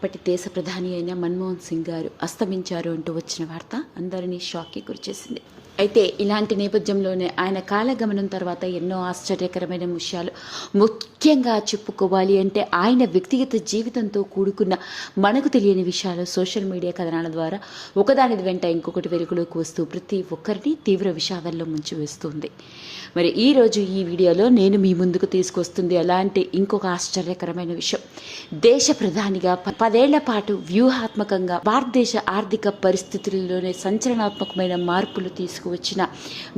అప్పటి దేశ ప్రధాని అయిన మన్మోహన్ సింగ్ గారు అస్తమించారు అంటూ వచ్చిన వార్త అందరినీ షాక్కి గురిచేసింది. అయితే ఇలాంటి నేపథ్యంలోనే ఆయన కాలగమనం తర్వాత ఎన్నో ఆశ్చర్యకరమైన విషయాలు ముఖ్యంగా చెప్పుకోవాలి అంటే ఆయన వ్యక్తిగత జీవితంతో కూడుకున్న మనకు తెలియని విషయాలు సోషల్ మీడియా కథనాల ద్వారా ఒకదాని వెంట ఇంకొకటి వెలుగులోకి వస్తూ ప్రతి ఒక్కరిని తీవ్ర విషాదంలో ముంచి వేస్తుంది. మరి ఈ రోజు ఈ వీడియోలో నేను మీ ముందుకు తీసుకొస్తుంది అలాంటి ఇంకొక ఆశ్చర్యకరమైన విషయం. దేశ ప్రధానిగా ప- పదేళ్ళ పాటు వ్యూహాత్మకంగా భారతదేశ ఆర్థిక పరిస్థితుల్లోనే సంచలనాత్మకమైన మార్పులు తీసుకువచ్చిన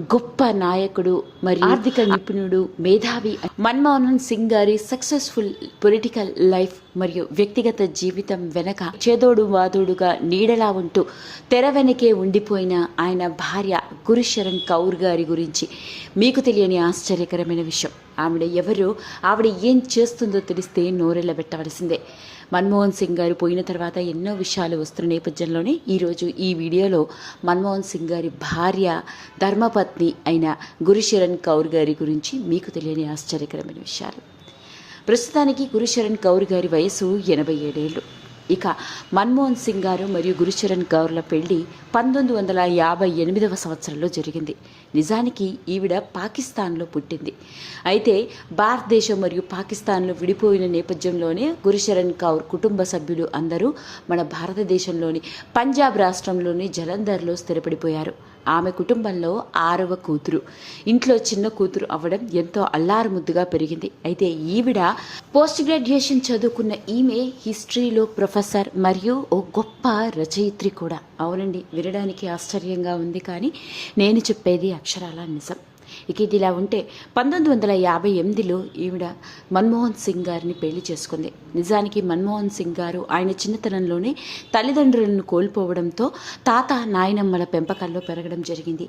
గొప్ప నాయకుడు మరి ఆర్థిక నిపుణుడు మేధావి మన్మోహన్ సింగ్ గారి సక్సెస్ఫుల్ పొలిటికల్ లైఫ్ మరియు వ్యక్తిగత జీవితం వెనక చేదోడు వాదోడుగా నీడలా ఉంటూ తెర వెనకే ఉండిపోయిన ఆయన భార్య గురుశరణ్ కౌర్ గారి గురించి మీకు తెలియని ఆశ్చర్యకరమైన విషయం. ఆవిడ ఎవరు? ఆవిడ ఏం చేస్తుందో తెలిస్తే నోరెళ్ళబెట్టవలసిందే. మన్మోహన్ సింగ్ గారు పోయిన తర్వాత ఎన్నో విషయాలు వస్తున్న నేపథ్యంలోనే ఈరోజు ఈ వీడియోలో మన్మోహన్ సింగ్ గారి భార్య ధర్మపత్ని అయిన గురుశరణ్ కౌర్ గారి గురించి మీకు తెలియని ఆశ్చర్యకరమైన విషయాలు. ప్రస్తుతానికి గురుశరణ్ కౌర్ గారి వయసు ఎనభై ఏడేళ్ళు. ఇక మన్మోహన్ సింగ్ గారు మరియు గురుచరణ్ గౌర్ల పెళ్ళి పంతొమ్మిది వందల యాభై ఎనిమిదవ సంవత్సరంలో జరిగింది. నిజానికి ఈవిడ పాకిస్తాన్లో పుట్టింది. అయితే భారతదేశం మరియు పాకిస్తాన్లో విడిపోయిన నేపథ్యంలోనే గురుశరణ్ కౌర్ కుటుంబ సభ్యులు అందరూ మన భారతదేశంలోని పంజాబ్ రాష్ట్రంలోని జలంధర్లో స్థిరపడిపోయారు. ఆమె కుటుంబంలో ఆరవ కూతురు. ఇంట్లో చిన్న కూతురు అవ్వడం ఎంతో అల్లారు ముద్దుగా పెరిగింది. అయితే ఈవిడ పోస్ట్ గ్రాడ్యుయేషన్ చదువుకున్న ఈమె హిస్టరీలో ప్రొఫెసర్ మరియు ఓ గొప్ప రచయిత్రి కూడా. అవునండి వినడానికి ఆశ్చర్యంగా ఉంది కానీ నేను చెప్పేది అక్షరాల నిజం. ఇక ఇది ఇలా ఉంటే పంతొమ్మిది వందల యాభై ఎనిమిదిలో ఈవిడ మన్మోహన్ సింగ్ గారిని పెళ్ళి చేసుకుంది. నిజానికి మన్మోహన్ సింగ్ గారు ఆయన చిన్నతనంలోనే తల్లిదండ్రులను కోల్పోవడంతో తాత నాయనమ్మల పెంపకంలో పెరగడం జరిగింది.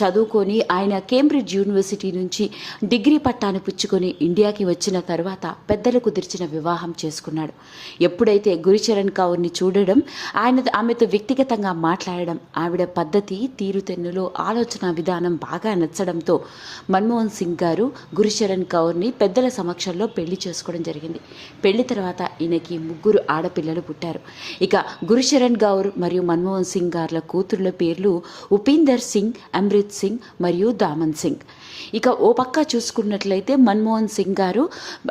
చదువుకొని ఆయన కేంబ్రిడ్జ్ యూనివర్సిటీ నుంచి డిగ్రీ పట్టాను పుచ్చుకొని ఇండియాకి వచ్చిన తర్వాత పెద్దలు కుదిర్చిన వివాహం చేసుకున్నాడు. ఎప్పుడైతే గురిచరణ్ కౌర్ని చూడడం ఆయన ఆమెతో వ్యక్తిగతంగా మాట్లాడడం ఆవిడ పద్ధతి తీరుతెన్నులో ఆలోచన విధానం బాగా నచ్చడంతో మన్మోహన్ సింగ్ గారు గురుచరణ్ కౌర్ని పెద్దల సమక్షంలో పెళ్ళి చేసుకోవడం జరిగింది. పెళ్ళి తర్వాత ఈయనకి ముగ్గురు ఆడపిల్లలు పుట్టారు. ఇక గురుచరణ్ గౌర్ మరియు మన్మోహన్ సింగ్ గార్ల కూతుర్ల పేర్లు ఉపీందర్ సింగ్ అమృత్ సింగ్ మరియు దామన్ సింగ్. ఇక ఓ పక్క చూసుకున్నట్లయితే మన్మోహన్ సింగ్ గారు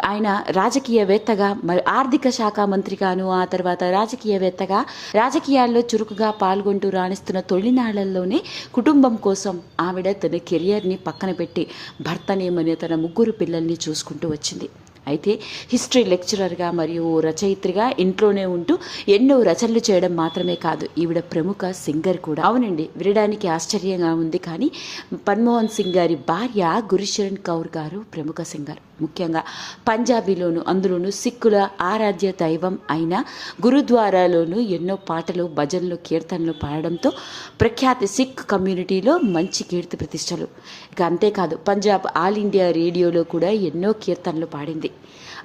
ఆయన రాజకీయవేత్తగా మరి ఆర్థిక శాఖ మంత్రిగాను ఆ తర్వాత రాజకీయవేత్తగా రాజకీయాల్లో చురుకుగా పాల్గొంటూ రాణిస్తున్న తొలినాళ్ళలోనే కుటుంబం కోసం ఆవిడ తన కెరియర్ని పక్కన పెట్టి భర్తనేమని తన ముగ్గురు పిల్లల్ని చూసుకుంటూ వచ్చింది. అయితే హిస్టరీ లెక్చరర్గా మరియు రచయిత్రిగా ఇంట్లోనే ఉంటూ ఎన్నో రచనలు చేయడం మాత్రమే కాదు ఈవిడ ప్రముఖ సింగర్ కూడా. అవునండి వినడానికి ఆశ్చర్యంగా ఉంది. కానీ మన్మోహన్ సింగ్ గారి భార్య గురుశరణ్ కౌర్ గారు ప్రముఖ సింగర్. ముఖ్యంగా పంజాబీలోను అందులోనూ సిక్కుల ఆరాధ్య దైవం అయిన గురుద్వారాలోను ఎన్నో పాటలు భజనలు కీర్తనలు పాడడంతో ప్రఖ్యాతి సిక్ కమ్యూనిటీలో మంచి కీర్తి ప్రతిష్టలు. ఇక అంతేకాదు పంజాబ్ ఆల్ ఇండియా రేడియోలో కూడా ఎన్నో కీర్తనలు పాడింది.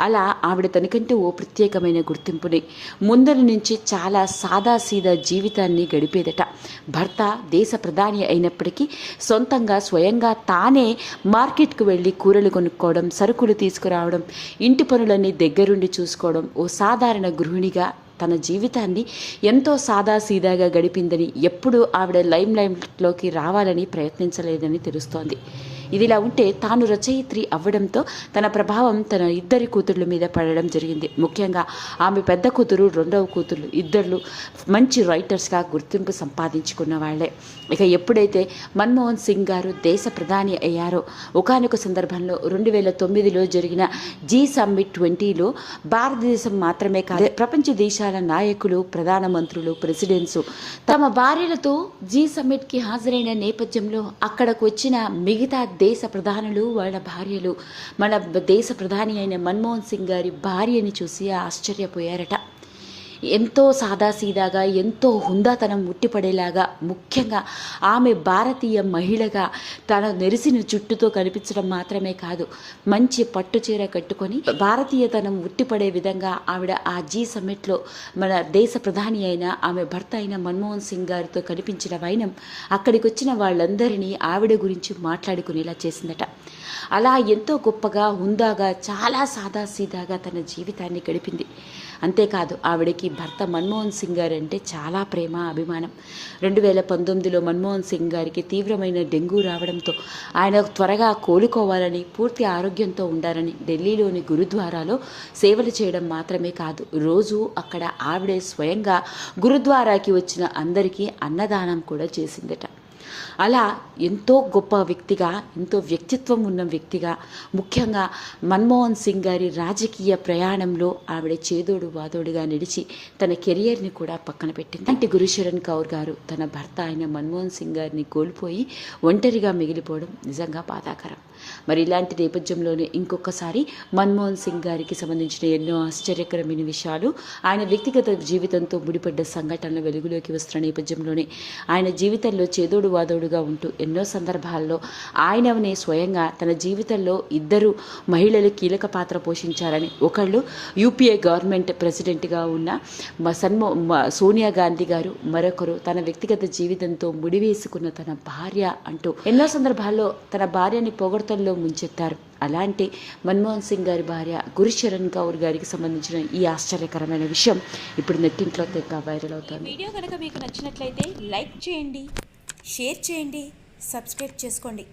అలా ఆవిడ తనకంటే ఓ ప్రత్యేకమైన గుర్తింపుని. ముందరి నుంచి చాలా సాదాసీదా జీవితాన్ని గడిపేదట. భర్త దేశ ప్రధాని అయినప్పటికీ సొంతంగా స్వయంగా తానే మార్కెట్కు వెళ్ళి కూరలు కొనుక్కోవడం సరుకులు తీసుకురావడం ఇంటి పనులన్నీ దగ్గరుండి చూసుకోవడం ఓ సాధారణ గృహిణిగా తన జీవితాన్ని ఎంతో సాదాసీదాగా గడిపిందని ఎప్పుడూ ఆవిడ లైమ్ లైమ్లోకి రావాలని ప్రయత్నించలేదని తెలుస్తోంది. ఇదిలా ఉంటే తాను రచయిత్రి అవ్వడంతో తన ప్రభావం తన ఇద్దరి కూతుర్ల మీద పడడం జరిగింది. ముఖ్యంగా ఆమె పెద్ద కూతురు రెండవ కూతురు ఇద్దరు మంచి రైటర్స్గా గుర్తింపు సంపాదించుకున్న వాళ్ళే. ఇక ఎప్పుడైతే మన్మోహన్ సింగ్ గారు దేశ ప్రధాని అయ్యారో ఒకానొక సందర్భంలో రెండు వేల తొమ్మిదిలో జరిగిన జీ సమ్మిట్ ట్వంటీలో భారతదేశం మాత్రమే కాదు ప్రపంచ దేశాల నాయకులు ప్రధానమంత్రులు ప్రెసిడెంట్స్ తమ భార్యలతో జీ సమ్మిట్కి హాజరైన నేపథ్యంలో అక్కడకు వచ్చిన మిగతా దేశ ప్రధానులు వాళ్ళ భార్యలు మన దేశ ప్రధాని అయిన మన్మోహన్ సింగ్ గారి భార్యని చూసి ఆశ్చర్యపోయారట. ఎంతో సాదాసీదాగా ఎంతో హుందాతనం ఉట్టిపడేలాగా ముఖ్యంగా ఆమె భారతీయ మహిళగా తన నెరిసిన జుట్టుతో కనిపించడం మాత్రమే కాదు మంచి పట్టు చీర కట్టుకొని భారతీయతనం ఉట్టిపడే విధంగా ఆవిడ ఆ జీ సమ్మిట్లో మన దేశ ప్రధాని అయిన ఆమె భర్త అయిన మన్మోహన్ సింగ్ గారితో కనిపించిన వైనం అక్కడికి వచ్చిన వాళ్ళందరినీ ఆవిడ గురించి మాట్లాడుకునేలా చేసిందట. అలా ఎంతో గొప్పగా హుందాగా చాలా సాదాసీదాగా తన జీవితాన్ని గడిపింది. అంతేకాదు ఆవిడకి భర్త మన్మోహన్ సింగ్ గారు అంటే చాలా ప్రేమ అభిమానం. రెండు వేల పంతొమ్మిదిలో మన్మోహన్ సింగ్ గారికి తీవ్రమైన డెంగ్యూ రావడంతో ఆయన త్వరగా కోలుకోవాలని పూర్తి ఆరోగ్యంతో ఉండాలని ఢిల్లీలోని గురుద్వారాలో సేవలు చేయడం మాత్రమే కాదు రోజు అక్కడ ఆవిడే స్వయంగా గురుద్వారాకి వచ్చిన అందరికీ అన్నదానం కూడా చేసిందట. అలా ఎంతో గొప్ప వ్యక్తిగా ఎంతో వ్యక్తిత్వం ఉన్న వ్యక్తిగా ముఖ్యంగా మన్మోహన్ సింగ్ గారి రాజకీయ ప్రయాణంలో ఆవిడ చేదోడు వాదోడుగా నిలిచి తన కెరియర్ని కూడా పక్కన పెట్టింది. అంటే గురుశరణ్ కౌర్ గారు తన భర్త అయిన మన్మోహన్ సింగ్ గారిని కోల్పోయి ఒంటరిగా మిగిలిపోవడం నిజంగా బాధాకరం. మరి ఇలాంటి నేపథ్యంలోనే ఇంకొకసారి మన్మోహన్ సింగ్ గారికి సంబంధించిన ఎన్నో ఆశ్చర్యకరమైన విషయాలు ఆయన వ్యక్తిగత జీవితంతో ముడిపడ్డ సంఘటనలు వెలుగులోకి వస్తున్న నేపథ్యంలోనే ఆయన జీవితంలో చేదోడు వాదోడుగా ఉంటూ ఎన్నో సందర్భాల్లో ఆయననే స్వయంగా తన జీవితంలో ఇద్దరు మహిళలు కీలక పాత్ర పోషించారని ఒకళ్ళు యూపీఏ గవర్నమెంట్ ప్రెసిడెంట్గా ఉన్న మ సన్మో మ- సోనియా గాంధీ గారు మరొకరు తన వ్యక్తిగత జీవితంతో ముడివేసుకున్న తన భార్య అంటూ ఎన్నో సందర్భాల్లో తన భార్యని పొగడ్తల్లో ముంచెత్తారు. అలాంటి మన్మోహన్ సింగ్ గారి భార్య గురుచరణ్ కౌర్ గారికి సంబంధించిన ఈ ఆశ్చర్యకరమైన విషయం ఇప్పుడు నెట్టింట్లో తెగ వైరల్ అవుతోంది. వీడియో కనుక మీకు నచ్చినట్లయితే లైక్ చేయండి షేర్ చేయండి సబ్స్క్రైబ్ చేసుకోండి.